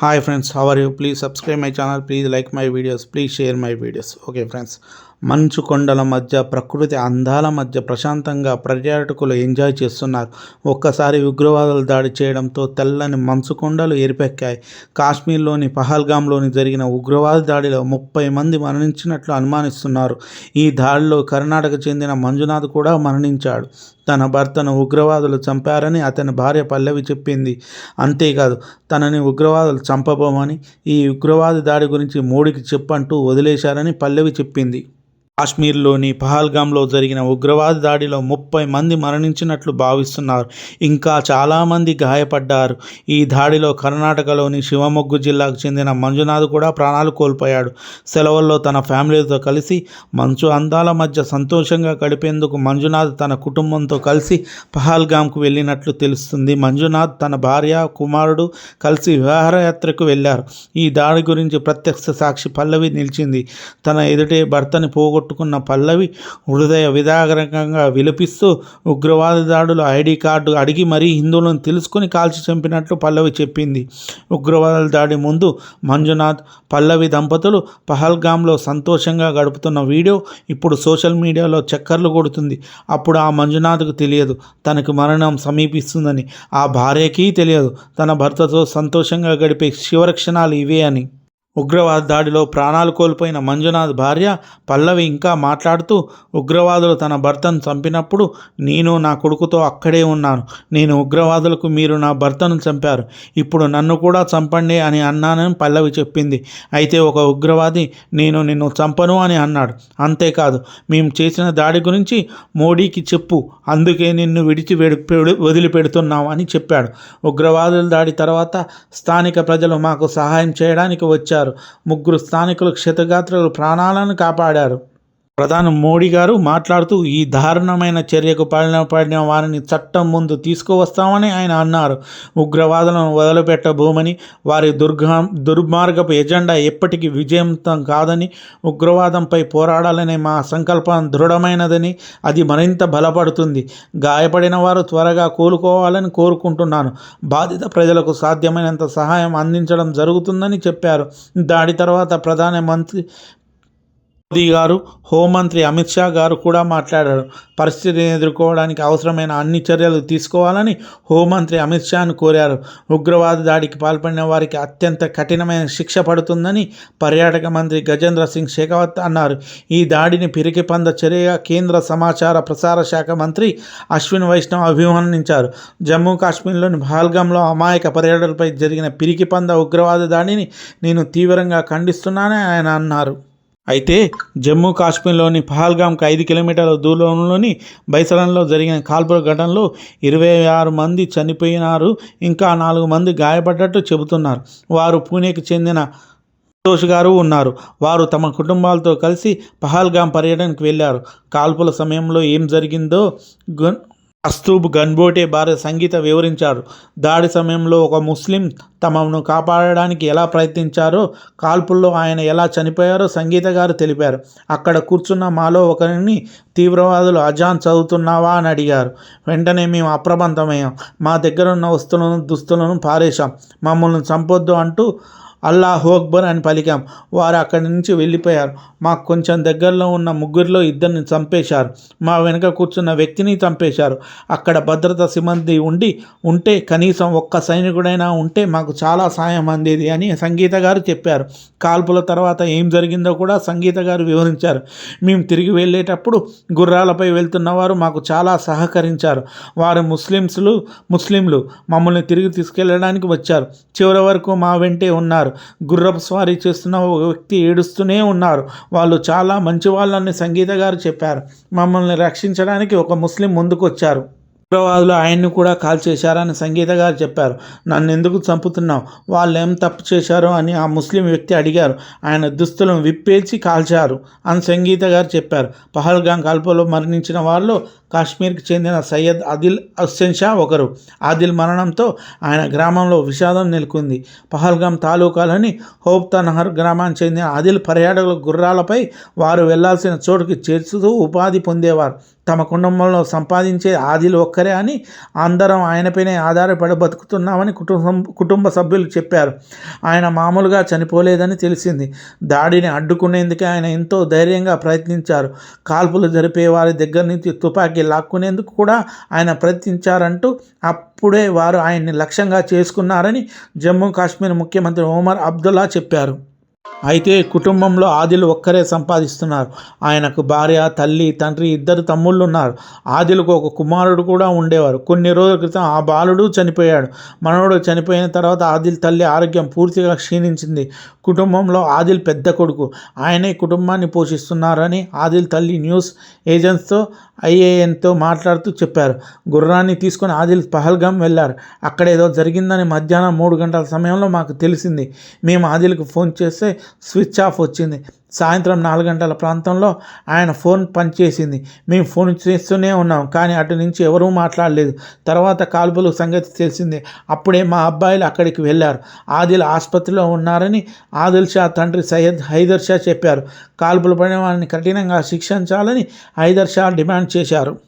Hi friends, how are you? Please subscribe my channel. Please like my videos. Please share my videos. Okay friends, మంచు కొండల మధ్య ప్రకృతి అందాల మధ్య ప్రశాంతంగా పర్యాటకులు ఎంజాయ్ చేస్తున్నారు. ఒక్కసారి ఉగ్రవాదులు దాడి చేయడంతో తెల్లని మంచు కొండలు ఎరిపెక్కాయి కాశ్మీర్లోని పహల్గామ్లోని జరిగిన ఉగ్రవాద దాడిలో ముప్పై మంది మరణించినట్లు అనుమానిస్తున్నారు. ఈ దాడిలో కర్ణాటక చెందిన మంజునాథ్ కూడా మరణించాడు. తన భర్తను ఉగ్రవాదులు చంపారని అతని భార్య పల్లవి చెప్పింది. అంతేకాదు తనని ఉగ్రవాదులు చంపబోమని ఈ ఉగ్రవాద దాడి గురించి మోడీకి చెప్పంటూ వదిలేశారని పల్లవి చెప్పింది. కాశ్మీర్లోని పహల్గామ్లో జరిగిన ఉగ్రవాద దాడిలో ముప్పై మంది మరణించినట్లు భావిస్తున్నారు. ఇంకా చాలామంది గాయపడ్డారు. ఈ దాడిలో కర్ణాటకలోని శివమొగ్గు జిల్లాకు చెందిన మంజునాథ్ కూడా ప్రాణాలు కోల్పోయాడు. సెలవుల్లో తన ఫ్యామిలీతో కలిసి మంచు అందాల మధ్య సంతోషంగా గడిపేందుకు మంజునాథ్ తన కుటుంబంతో కలిసి పహల్గామ్కు వెళ్ళినట్లు తెలుస్తుంది. మంజునాథ్ తన భార్య కుమారుడు కలిసి విహారయాత్రకు వెళ్ళారు. ఈ దాడి గురించి ప్రత్యక్ష సాక్షి పల్లవి నిలిచింది. తన ఎదుటే భర్తని పోగొట్టు కొట్టుకున్న పల్లవి హృదయ విదారకంగా విలపిస్తూ ఉగ్రవాద దాడులు ఐడి కార్డు అడిగి మరీ హిందువులను తెలుసుకొని కాల్చి చంపినట్లు పల్లవి చెప్పింది. ఉగ్రవాద దాడి ముందు మంజునాథ్ పల్లవి దంపతులు పహల్గామ్లో సంతోషంగా గడుపుతున్న వీడియో ఇప్పుడు సోషల్ మీడియాలో చక్కర్లు కొడుతుంది. అప్పుడు ఆ మంజునాథ్కు తెలియదు తనకు మరణం సమీపిస్తుందని. ఆ భార్యకి తెలియదు తన భర్తతో సంతోషంగా గడిపే శివరక్షణాలు ఇవే అని. ఉగ్రవాద దాడిలో ప్రాణాలు కోల్పోయిన మంజునాథ్ భార్య పల్లవి ఇంకా మాట్లాడుతూ ఉగ్రవాదులు తన భర్తను చంపినప్పుడు నేను నా కొడుకుతో అక్కడే ఉన్నాను. నేను ఉగ్రవాదులకు మీరు నా భర్తను చంపారు. ఇప్పుడు నన్ను కూడా చంపండి అని అన్నానని పల్లవి చెప్పింది. అయితే ఒక ఉగ్రవాది నేను నిన్ను చంపను అని అన్నాడు. అంతేకాదు మేము చేసిన దాడి గురించి మోడీకి చెప్పు. అందుకే నిన్ను విడిచి వదిలిపెడుతున్నాం అని చెప్పాడు. ఉగ్రవాదుల దాడి తర్వాత స్థానిక ప్రజలు మాకు సహాయం చేయడానికి వచ్చారు. ముగ్గురు స్థానికులు క్షతగాత్రులు ప్రాణాలను కాపాడారు. ప్రధాని మోడీ గారు మాట్లాడుతూ ఈ దారుణమైన చర్యకు పడిన వారిని చట్టం ముందు తీసుకువస్తామని ఆయన అన్నారు. ఉగ్రవాదులను వదిలిపెట్టబోమని వారి దుర్గా దుర్మార్గపు ఎజెండా ఎప్పటికీ విజయంతం కాదని ఉగ్రవాదంపై పోరాడాలనే మా సంకల్పం దృఢమైనదని అది మరింత బలపడుతుంది. గాయపడిన వారు త్వరగా కోలుకోవాలని కోరుకుంటున్నాను. బాధిత ప్రజలకు సాధ్యమైనంత సహాయం అందించడం జరుగుతుందని చెప్పారు. దాడి తర్వాత ప్రధాన మంత్రి మోదీ గారు హోంమంత్రి అమిత్ షా గారు కూడా మాట్లాడారు. పరిస్థితిని ఎదుర్కోవడానికి అవసరమైన అన్ని చర్యలు తీసుకోవాలని హోంమంత్రి అమిత్ షాను కోరారు. ఉగ్రవాద దాడికి పాల్పడిన వారికి అత్యంత కఠినమైన శిక్ష పడుతుందని పర్యాటక మంత్రి గజేంద్ర సింగ్ షెకావత్ అన్నారు. ఈ దాడిని పిరికి పంద చర్యగా కేంద్ర సమాచార ప్రసార శాఖ మంత్రి అశ్విన్ వైష్ణవ్ అభివర్ణించారు. జమ్మూ కాశ్మీర్లోని పహల్గాంలో అమాయక పర్యటనపై జరిగిన పిరికి పంద ఉగ్రవాద దాడిని నేను తీవ్రంగా ఖండిస్తున్నానని ఆయన అన్నారు. అయితే జమ్మూ కాశ్మీర్లోని పహల్గామ్కి ఐదు కిలోమీటర్ల దూరంలోని బైసలంలో జరిగిన కాల్పుల ఘటనలో ఇరవై ఆరు మంది చనిపోయినారు ఇంకా నాలుగు మంది గాయపడ్డట్టు చెబుతున్నారు. వారు పూణేకి చెందిన సంతోష్ గారు ఉన్నారు. వారు తమ కుటుంబాలతో కలిసి పహల్గామ్ పర్యటనకు వెళ్ళారు. కాల్పుల సమయంలో ఏం జరిగిందో అస్తూబ్ గన్బోటే భార్య సంగీత వివరించారు. దాడి సమయంలో ఒక ముస్లిం తమను కాపాడడానికి ఎలా ప్రయత్నించారో కాల్పుల్లో ఆయన ఎలా చనిపోయారో సంగీత గారు తెలిపారు. అక్కడ కూర్చున్న మాలో ఒకరిని తీవ్రవాదులు అజాన్ చదువుతున్నావా? అని అడిగారు. వెంటనే మేము అప్రమత్తమయ్యాం. మా దగ్గర ఉన్న వస్తువులను దుస్తులను పారేశాం. మమ్మల్ని చంపొద్దు అంటూ అల్లాహు అక్బర్ అని పలికాం. వారు అక్కడి నుంచి వెళ్ళిపోయారు. మాకు కొంచెం దగ్గరలో ఉన్న ముగ్గురిలో ఇద్దరిని చంపేశారు. మా వెనుక కూర్చున్న వ్యక్తిని చంపేశారు. అక్కడ భద్రత సిబ్బంది ఉండి ఉంటే కనీసం ఒక్క సైనికుడైనా ఉంటే మాకు చాలా సాయం అందేది అని సంగీత గారు చెప్పారు. కాల్పుల తర్వాత ఏం జరిగిందో కూడా సంగీత గారు వివరించారు. మేము తిరిగి వెళ్ళేటప్పుడు గుర్రాలపై వెళ్తున్న వారు మాకు చాలా సహకరించారు. వారు ముస్లిమ్స్లు ముస్లింలు మమ్మల్ని తిరిగి తీసుకెళ్ళడానికి వచ్చారు. చివరి వరకు మా వెంటే ఉన్నారు. ఉన్నారు. గుర్రపు స్వారీ చేస్తున్న ఒక వ్యక్తి ఏడుస్తూనే ఉన్నారు. వాళ్ళు చాలా మంచి వాళ్ళని సంగీత గారు చెప్పారు. మమ్మల్ని రక్షించడానికి ఒక ముస్లిం ముందుకు వచ్చారు ఉగ్రవాదులు ఆయన్ని కూడా కాల్ చేశారని సంగీత గారు చెప్పారు. నన్ను ఎందుకు చంపుతున్నావు? వాళ్ళు ఏం తప్పు చేశారో అని ఆ ముస్లిం వ్యక్తి అడిగారు. ఆయన దుస్తులను విప్పేసి కాల్చారు అని సంగీత గారు చెప్పారు. పహల్గాం కాల్పులో మరణించిన వాళ్ళు కాశ్మీర్కి చెందిన సయ్యద్ ఆదిల్ హుస్సేన్ షా ఒకరు. ఆదిల్ మరణంతో ఆయన గ్రామంలో విషాదం నెలకొంది. పహల్గాం తాలూకాలోని హోప్తనహర్ గ్రామానికి చెందిన ఆదిల్ పర్యాటకుల గుర్రాలపై వారు వెళ్ళాల్సిన చోటుకి చేర్చుతూ ఉపాధి పొందేవారు. తమ కుటుంబంలో సంపాదించే ఆదిలు ఒక్కరే అని అందరం ఆయనపైనే ఆధారపడి బతుకుతున్నామని కుటుంబం కుటుంబ సభ్యులు చెప్పారు. ఆయన మామూలుగా చనిపోలేదని తెలిసింది. దాడిని అడ్డుకునేందుకే ఆయన ఎంతో ధైర్యంగా ప్రయత్నించారు. కాల్పులు జరిపే వారి దగ్గర నుంచి తుపాకీ లాక్కునేందుకు కూడా ఆయన ప్రయత్నించారంటూ అప్పుడే వారు ఆయన్ని లక్ష్యంగా చేసుకున్నారని జమ్మూ కాశ్మీర్ ముఖ్యమంత్రి ఒమర్ అబ్దుల్లా చెప్పారు. అయితే కుటుంబంలో ఆదిల్ ఒక్కరే సంపాదిస్తున్నారు. ఆయనకు భార్య తల్లి తండ్రి ఇద్దరు తమ్ముళ్ళు ఉన్నారు ఆదిలకు ఒక కుమారుడు కూడా ఉండేవారు. కొన్ని రోజుల క్రితం ఆ బాలుడు చనిపోయాడు. మనవడు చనిపోయిన తర్వాత ఆదిల్ తల్లి ఆరోగ్యం పూర్తిగా క్షీణించింది. కుటుంబంలో ఆదిల్ పెద్ద కొడుకు. ఆయనే కుటుంబాన్ని పోషిస్తున్నారని ఆదిల్ తల్లి న్యూస్ ఏజెంట్స్తో ఐఏఎన్తో మాట్లాడుతూ చెప్పారు. గుర్రాన్ని తీసుకొని ఆదిల్ పహల్గాం వెళ్ళారు. అక్కడ ఏదో జరిగిందని మధ్యాహ్నం మూడు గంటల సమయంలో మాకు తెలిసింది. మేము ఆదిల్కి ఫోన్ చేస్తే స్విచ్ ఆఫ్ వచ్చింది. సాయంత్రం నాలుగు గంటల ప్రాంతంలో ఆయన ఫోన్ పనిచేసింది. మేము ఫోన్ చేస్తూనే ఉన్నాం కానీ అటు నుంచి ఎవరూ మాట్లాడలేదు. తర్వాత కాల్పులు సంగతి తెలిసింది. అప్పుడే మా అబ్బాయిలు అక్కడికి వెళ్ళారు. ఆదిల్ ఆసుపత్రిలో ఉన్నారని ఆదిల్ షా తండ్రి సయ్యద్ హైదర్ షా చెప్పారు. కాల్పులు పడిన వారిని కఠినంగా శిక్షించాలని హైదర్ షా డిమాండ్ చేశారు.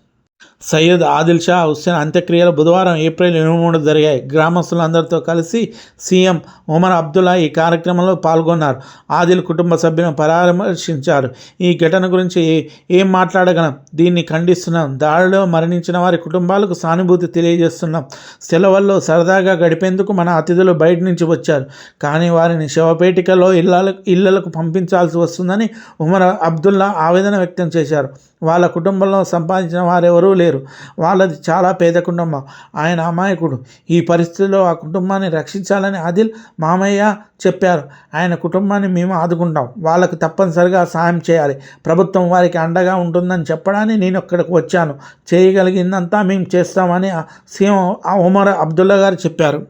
సయ్యద్ ఆదిల్ షా హుస్సేన్ అంత్యక్రియలు బుధవారం ఏప్రిల్ ఇరవై మూడు జరిగాయి. గ్రామస్తులందరితో కలిసి సీఎం ఉమర్ అబ్దుల్లా ఈ కార్యక్రమంలో పాల్గొన్నారు. ఆదిల్ కుటుంబ సభ్యులను పరామర్శించారు. ఈ ఘటన గురించి ఏం మాట్లాడగలం? దీన్ని ఖండిస్తున్నాం. దాడిలో మరణించిన వారి కుటుంబాలకు సానుభూతి తెలియజేస్తున్నాం. సెలవుల్లో సరదాగా గడిపేందుకు మన అతిథులు బయట నుంచి వచ్చారు. కానీ వారిని శవపేటికలో ఇళ్ళ ఇళ్ళకు పంపించాల్సి వస్తుందని ఉమర్ అబ్దుల్లా ఆవేదన వ్యక్తం చేశారు. వాళ్ళ కుటుంబంలో సంపాదించిన వారెవరూ లేరు. వాళ్ళది చాలా పేద కుటుంబం. ఆయన అమాయకుడు. ఈ పరిస్థితిలో ఆ కుటుంబాన్ని రక్షించాలని ఆదిల్ మామయ్య చెప్పారు. ఆయన కుటుంబాన్ని మేము ఆదుకుంటాం. వాళ్ళకు తప్పనిసరిగా సాయం చేయాలి. ప్రభుత్వం వారికి అండగా ఉంటుందని చెప్పడానికి నేను ఇక్కడికి వచ్చాను. చేయగలిగిందంతా మేము చేస్తామని సీఎం ఉమర్ అబ్దుల్లా గారు చెప్పారు.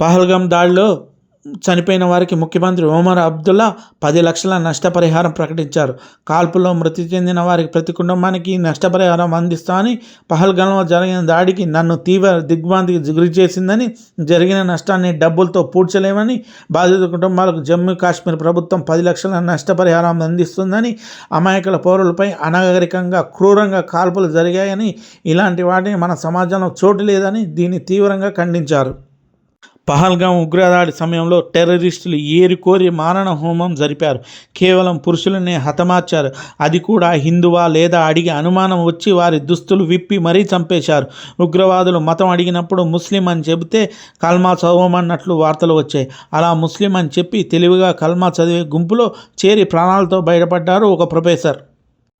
పహల్గాం దాడిలో చనిపోయిన వారికి ముఖ్యమంత్రి ఒమర్ అబ్దుల్లా పది లక్షల నష్టపరిహారం ప్రకటించారు. కాల్పులో మృతి చెందిన వారికి ప్రతి కుటుంబానికి నష్టపరిహారం అందిస్తామని పహల్గంలో జరిగిన దాడికి నన్ను తీవ్ర దిగ్భ్రాంతికి గురి చేసిందని జరిగిన నష్టాన్ని డబ్బులతో పూడ్చలేమని బాధిత కుటుంబాలకు జమ్మూ కాశ్మీర్ ప్రభుత్వం పది లక్షల నష్టపరిహారం అందిస్తుందని అమాయకుల పౌరులపై అనాగరికంగా క్రూరంగా కాల్పులు జరిగాయని ఇలాంటి వాటిని మన సమాజంలో చోటు లేదని దీన్ని తీవ్రంగా ఖండించారు. పహల్గాం ఉగ్రదాడి సమయంలో టెర్రరిస్టులు ఏరికోరి మారణ హోమం జరిపారు. కేవలం పురుషులనే హతమార్చారు. అది కూడా హిందువా లేదా అడిగి అనుమానం వచ్చి వారి దుస్తులు విప్పి మరీ చంపేశారు. ఉగ్రవాదులు మతం అడిగినప్పుడు ముస్లిం అని చెబితే కల్మా చదవమన్నట్లు వార్తలు వచ్చాయి. అలా ముస్లిం అని చెప్పి తెలివిగా కల్మా చదివే గుంపులో చేరి ప్రాణాలతో బయటపడ్డారు ఒక ప్రొఫెసర్.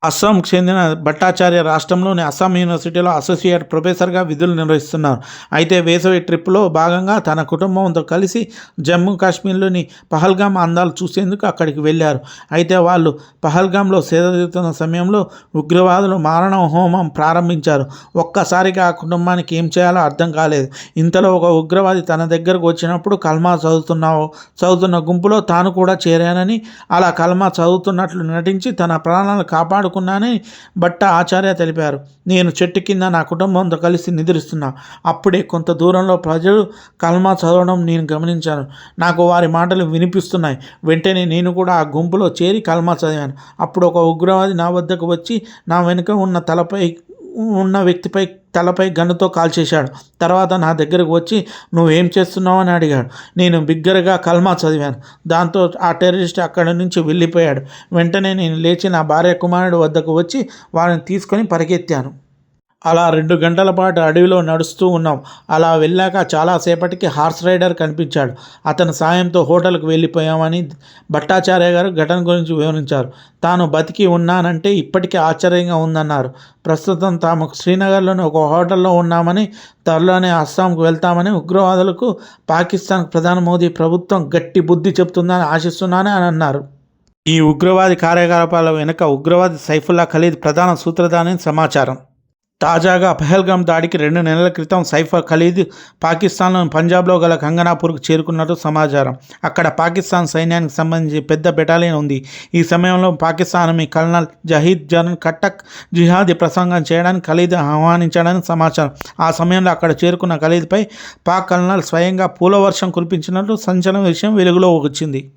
అస్సాంకు చెందిన భట్టాచార్య రాష్ట్రంలోని అస్సాం యూనివర్సిటీలో అసోసియేట్ ప్రొఫెసర్గా విధులు నిర్వహిస్తున్నారు. అయితే వేసవి ట్రిప్లో భాగంగా తన కుటుంబంతో కలిసి జమ్మూ కాశ్మీర్లోని పహల్గామ్ అందాలు చూసేందుకు అక్కడికి వెళ్ళారు. అయితే వాళ్ళు పహల్గామ్లో సేదతీరుతున్న సమయంలో ఉగ్రవాదులు మారణ హోమం ప్రారంభించారు. ఒక్కసారిగా ఆ కుటుంబానికి ఏం చేయాలో అర్థం కాలేదు. ఇంతలో ఒక ఉగ్రవాది తన దగ్గరకు వచ్చినప్పుడు కల్మా చదువుతున్నావు చదువుతున్న గుంపులో తాను కూడా చేరానని అలా కల్మా చదువుతున్నట్లు నటించి తన ప్రాణాలను కాపాడు మాట్లాడుకున్నానని బట్ట ఆచార్య తెలిపారు. నేను చెట్టు కింద నా కుటుంబంతో కలిసి నిద్రిస్తున్నా. అప్పుడే కొంత దూరంలో ప్రజలు కల్మా చదవడం నేను గమనించాను. నాకు వారి మాటలు వినిపిస్తున్నాయి. వెంటనే నేను కూడా ఆ గుంపులో చేరి కల్మా చదివాను. అప్పుడు ఒక ఉగ్రవాది నా వద్దకు వచ్చి నా వెనుక ఉన్న తలపై ఉన్న వ్యక్తిపై తలపై గన్నుతో కాల్చేశాడు తర్వాత నా దగ్గరకు వచ్చి నువ్వేం చేస్తున్నావు? అని అడిగాడు. నేను బిగ్గరగా కల్మా చదివాను. దాంతో ఆ టెర్రరిస్ట్ అక్కడి నుంచి వెళ్ళిపోయాడు. వెంటనే నేను లేచి నా భార్య కుమారుడు వద్దకు వచ్చి వాడిని తీసుకొని పరిగెత్తాను. అలా రెండు గంటల పాటు అడవిలో నడుస్తూ ఉన్నాం. అలా వెళ్ళాక చాలాసేపటికి హార్స్ రైడర్ కనిపించాడు. అతని సాయంతో హోటల్కి వెళ్ళిపోయామని భట్టాచార్య గారు ఘటన గురించి వివరించారు. తాను బతికి ఉన్నానంటే ఇప్పటికీ ఆశ్చర్యంగా ఉందన్నారు. ప్రస్తుతం తాము శ్రీనగర్లోని ఒక హోటల్లో ఉన్నామని త్వరలోనే అస్సాంకు వెళ్తామని ఉగ్రవాదులకు పాకిస్తాన్ ప్రధాని మోదీ ప్రభుత్వం గట్టి బుద్ధి చెబుతుందని ఆశిస్తున్నానని అని అన్నారు. ఈ ఉగ్రవాది కార్యకలాపాల వెనుక ఉగ్రవాది సైఫుల్లా ఖలీద్ ప్రధాన సూత్రధాని సమాచారం. తాజాగా పహల్గామ్ దాడికి రెండు నెలల క్రితం సైఫర్ ఖలీద్ పాకిస్తాన్లోని పంజాబ్లో గల కంగనాపూర్కు చేరుకున్నట్టు సమాచారం. అక్కడ పాకిస్తాన్ సైన్యానికి సంబంధించి పెద్ద బెటాలియన్ ఉంది. ఈ సమయంలో పాకిస్తాన్ మీ కల్నల్ జహీద్ జన్ కట్టక్ జిహాదీ ప్రసంగం చేయడానికి ఖలీద్ ఆహ్వానించడానికి సమాచారం. ఆ సమయంలో అక్కడ చేరుకున్న ఖలీద్పై పాక్ కల్నల్ స్వయంగా పూలవర్షం కురిపించినట్టు సంచలన విషయం వెలుగులో వచ్చింది.